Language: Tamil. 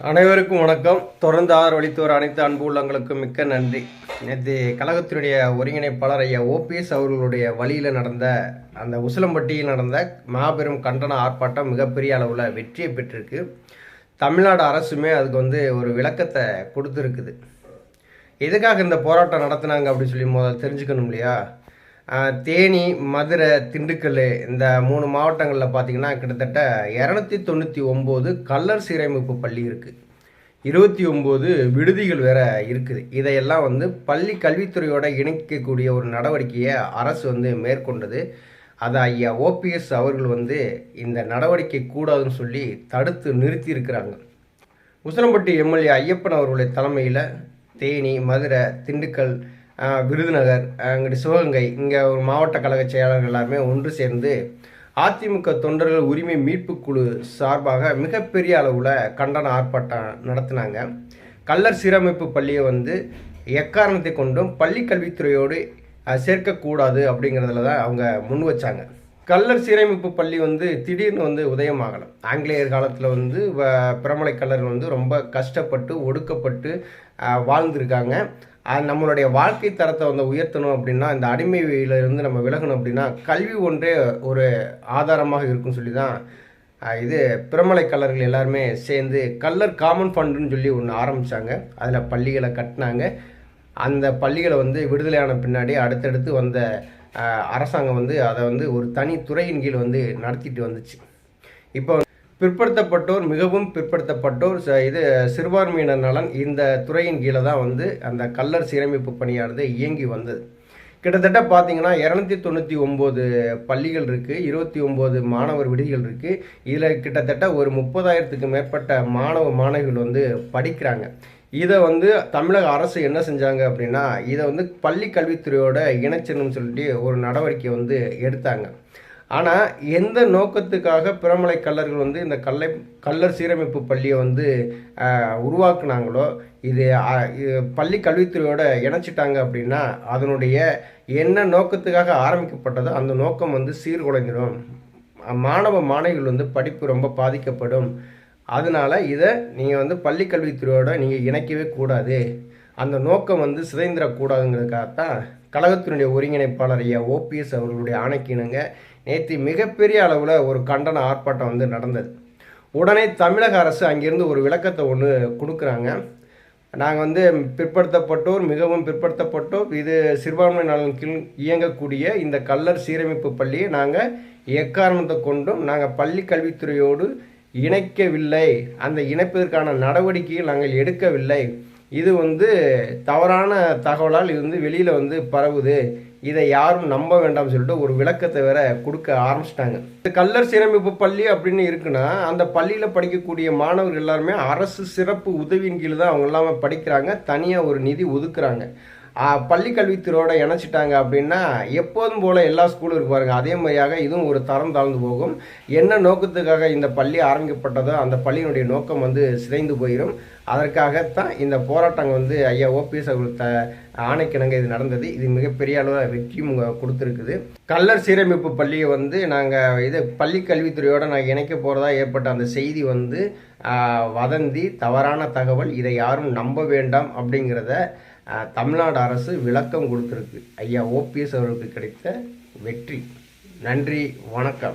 அனைவருக்கும் வணக்கம். தொடர்ந்து ஆதரவளித்தோர் அனைத்து அன்பு உள்ளங்களுக்கும் மிக்க நன்றி. நேற்று கழகத்தினுடைய ஒருங்கிணைப்பாளர் ஐயா ஓபிஎஸ் அவர்களுடைய வழியில் நடந்த அந்த உசிலம்பட்டியில் நடந்த மாபெரும் கண்டன ஆர்ப்பாட்டம் மிகப்பெரிய அளவில் வெற்றியை பெற்றிருக்கு. தமிழ்நாடு அரசுமே அதுக்கு வந்து ஒரு விளக்கத்தை கொடுத்துருக்குது. எதுக்காக இந்த போராட்டம் நடத்தினாங்க அப்படின்னு சொல்லி முதல்ல தெரிஞ்சுக்கணும் இல்லையா? தேனி மதுரை திண்டுக்கல் இந்த மூணு மாவட்டங்களில் பார்த்தீங்கன்னா கிட்டத்தட்ட இரநூத்தி தொண்ணூற்றி ஒம்பது கல்லர் சீரமைப்பு பள்ளி இருக்குது இருபத்தி ஒம்பது விடுதிகள் வேற இருக்குது. இதையெல்லாம் வந்து பள்ளி கல்வித்துறையோட இணைக்கக்கூடிய ஒரு நடவடிக்கையை அரசு வந்து மேற்கொண்டது. அதை ஐயா ஓபிஎஸ் அவர்கள் வந்து இந்த நடவடிக்கை கூடாதுன்னு சொல்லி தடுத்து நிறுத்தியிருக்கிறாங்க. இருக்கிறாங்க எம்எல்ஏ ஐயப்பன் அவர்களுடைய தலைமையில் தேனி மதுரை திண்டுக்கல் விருதுநகர் அங்கிட்டு சிவகங்கை இங்கே ஒரு மாவட்ட கழக செயலாளர்கள் எல்லாருமே ஒன்று சேர்ந்து அதிமுக தொண்டர்கள் உரிமை மீட்பு குழு சார்பாக மிகப்பெரிய அளவில் கண்டன ஆர்ப்பாட்டம் நடத்தினாங்க. கல்லர் சீரமைப்பு பள்ளியை வந்து எக்காரணத்தை கொண்டும் பள்ளி கல்வித்துறையோடு சேர்க்கக்கூடாது அப்படிங்கிறதுல தான் அவங்க முன் வச்சாங்க. கல்லர் சீரமைப்பு பள்ளி வந்து திடீர்னு வந்து உதயமாகலாம் ஆங்கிலேயர் காலத்தில் வந்து வ- பிரமலை கல்லர்கள் வந்து ரொம்ப கஷ்டப்பட்டு ஒடுக்கப்பட்டு வாழ்ந்திருக்காங்க. அது நம்மளுடைய வாழ்க்கை தரத்தை வந்து உயர்த்தணும் அப்படின்னா இந்த அடிமையிலிருந்து நம்ம விலகணும் அப்படின்னா கல்வி ஒன்றே ஒரு ஆதாரமாக இருக்கும்னு சொல்லி தான் இது பிரமலை கல்லர்கள் எல்லாருமே சேர்ந்து கல்லர் காமன் ஃபண்டுன்னு சொல்லி ஒன்று ஆரம்பித்தாங்க அதில் பள்ளிகளை கட்டினாங்க. அந்த பள்ளிகளை வந்து விடுதலையான பின்னாடி அடுத்தடுத்து வந்த அரசாங்கம் வந்து அதை வந்து ஒரு தனி துறையின் கீழ் வந்து நடத்திட்டு வந்துச்சு. இப்போ பிற்படுத்தப்பட்டோர் மிகவும் பிற்படுத்தப்பட்டோர் இது சிறுபான்மையினர் நலன் இந்த துறையின் கீழே தான் வந்து அந்த கல்லர் சீரமைப்பு பணியானது இயங்கி வந்தது. கிட்டத்தட்ட பார்த்தீங்கன்னா இரநூத்தி தொண்ணூற்றி ஒம்பது பள்ளிகள் இருக்குது இருபத்தி ஒம்பது மாணவர் விடுதிகள் இருக்குது இதில் கிட்டத்தட்ட ஒரு முப்பதாயிரத்துக்கு மேற்பட்ட மாணவ மாணவிகள் வந்து படிக்கிறாங்க. இதை வந்து தமிழக அரசு என்ன செஞ்சாங்க அப்படின்னா இதை வந்து பள்ளி கல்வித்துறையோட இணைச்சணும்னு சொல்லிட்டு ஒரு நடவடிக்கை வந்து எடுத்தாங்க. ஆனால் எந்த நோக்கத்துக்காக பிரமலை கல்லர்கள் வந்து இந்த கல்லை கல்லர் சீரமைப்பு பள்ளியை வந்து உருவாக்குனாங்களோ இது இது பள்ளி கல்வித்துறையோட இணைச்சிட்டாங்க அப்படின்னா அதனுடைய என்ன நோக்கத்துக்காக ஆரம்பிக்கப்பட்டதோ அந்த நோக்கம் வந்து சீர்குலைஞ்சிடும் மாணவ மாணவிகள் வந்து படிப்பு ரொம்ப பாதிக்கப்படும். அதனால் இதை நீங்கள் வந்து பள்ளிக்கல்வித்துறையோட நீங்கள் இணைக்கவே கூடாது. அந்த நோக்கம் வந்து சிதைந்திடக்கூடாதுங்கிறதுக்காகத்தான் கழகத்தினுடைய ஒருங்கிணைப்பாளர் ஐயா ஓபிஎஸ் அவர்களுடைய ஆணைக்கிணங்க நேற்று மிகப்பெரிய அளவில் ஒரு கண்டன ஆர்ப்பாட்டம் வந்து நடந்தது. உடனே தமிழக அரசு அங்கிருந்து ஒரு விளக்கத்தை ஒன்று கொடுக்குறாங்க. நாங்கள் வந்து பிற்படுத்தப்பட்டோர் மிகவும் பிற்படுத்தப்பட்டோர் இது சிறுபான்மை நலன் கீழ் இயங்கக்கூடிய இந்த கல்லர் சீரமைப்பு பள்ளியை நாங்கள் எக்காரணத்தை கொண்டும் நாங்கள் பள்ளி கல்வித்துறையோடு இணைக்கவில்லை. அந்த இணைப்பதற்கான நடவடிக்கைகள் நாங்கள் எடுக்கவில்லை. இது வந்து தவறான தகவலால் இது வந்து வெளியில் வந்து பரவுது. இதை யாரும் நம்ப வேண்டாம்னு சொல்லிட்டு ஒரு விளக்கத்தை வேற கொடுக்க ஆரம்பிச்சிட்டாங்க. இந்த கல்லர் சீரமைப்பு பள்ளி அப்படின்னு இருக்குன்னா அந்த பள்ளியில் படிக்கக்கூடிய மாணவர்கள் எல்லாருமே அரசு சிறப்பு உதவியின் கீழ் தான் அவங்க எல்லாமே படிக்கிறாங்க. தனியாக ஒரு நிதி ஒதுக்குறாங்க. பள்ளிக்கல்வித்துறையோட பள்ளி இணைச்சிட்டாங்க அப்படின்னா எப்போதும் போல எல்லா ஸ்கூலும் இருக்கு பாருங்க. அதே மாதிரியாக இதுவும் ஒரு தரம் தாழ்ந்து போகும். என்ன நோக்கத்துக்காக இந்த பள்ளி ஆரம்பிக்கப்பட்டதோ அந்த பள்ளியினுடைய நோக்கம் வந்து சிதைந்து போயிடும் அதற்காகத்தான் இந்த போராட்டம் வந்து ஐயா ஓபிஎஸ் அவர்கள் த ஆணைக்கிணங்க இது நடந்தது. இது மிகப்பெரிய அளவில் வெற்றியும் கொடுத்துருக்குது. கல்லர் சீரமைப்பு பள்ளியை வந்து நாங்கள் இது பள்ளி கல்வித்துறையோட நாங்கள் இணைக்க போகிறதா ஏற்பட்ட அந்த செய்தி வந்து வதந்தி தவறான தகவல் இதை யாரும் நம்ப வேண்டாம் அப்படிங்கிறத தமிழ்நாடு அரசு விளக்கம் கொடுத்துருக்கு. ஐயா ஓபிஎஸ் அவர்களுக்கு கிடைத்த வெற்றி. நன்றி வணக்கம்.